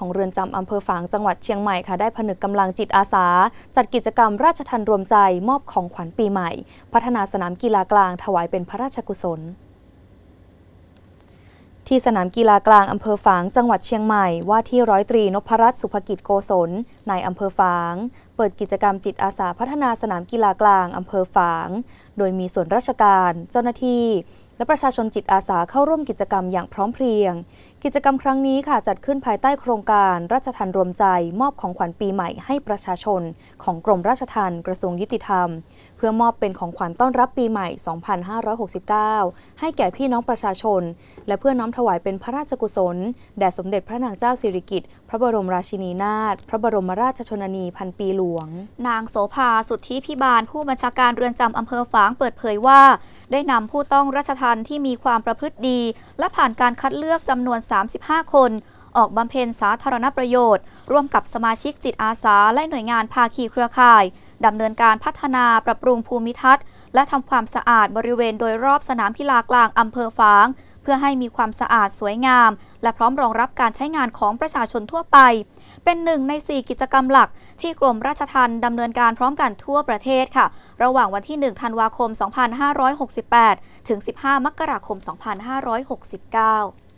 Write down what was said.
ของเรือนจำอำเภอฝางจังหวัดเชียงใหม่ค่ะได้ผนึกกำลังจิตอาสา จัดกิจกรรมราชทันรวมใจมอบของขวัญปีใหม่ พัฒนาสนามกีฬากลางถวายเป็นพระราชกุศลที่สนามกีฬากลางอำเภอฝางจังหวัดเชียงใหม่ว่าที่ร้อยตรีนพรัตน์สุภกิจโกศลนายอำเภอฝาง เปิดกิจกรรมจิตอาสาพัฒนาสนามกีฬากลางอำเภอฝาง โดยมีส่วนราชการ เจ้าหน้าที่ และประชาชนจิตอาสาเข้าร่วมกิจกรรมอย่างพร้อมเพรียง กิจกรรมครั้งนี้ค่ะจัดขึ้นภายใต้โครงการราชทันรวมใจ มอบของขวัญปีใหม่ให้ประชาชน ของกรมราชทัณฑ์กระทรวงยุติธรรม เพื่อมอบเป็นของขวัญต้อนรับปีใหม่ 2569 ให้แก่พี่น้องประชาชน และเพื่อน้อมถวายเป็นพระราชกุศลแด่สมเด็จพระนางเจ้าสิริกิติ์พระบรมราชินีนาถพระบรมราชชนนีพันปีหลวง นางโสภาสุทธิพิบาลผู้บัญชาการเรือนจำอำเภอฝางเปิดเผยว่า ได้นำผู้ต้องราชทันที่มีความประพฤติดี และผ่านการคัดเลือกจำนวน 35 คน ออกบำเพ็ญสาธารณประโยชน์ ร่วมกับสมาชิกจิตอาสาและหน่วยงานภาคีเครือข่ายดำเนินการพัฒนาปรับปรุงภูมิทัศน์ และทำความสะอาดบริเวณโดยรอบสนามกีฬากลางอำเภอฝาง เพื่อให้มีความสะอาดสวยงาม และพร้อมรองรับการใช้งานของประชาชนทั่วไป เป็นหนึ่งใน 4 กิจกรรมหลัก ที่กรมราชทัณฑ์ดำเนินการพร้อมกันทั่วประเทศค่ะ ระหว่างวันที่ 1 ธันวาคม 2568 ถึง 15 มกราคม 2569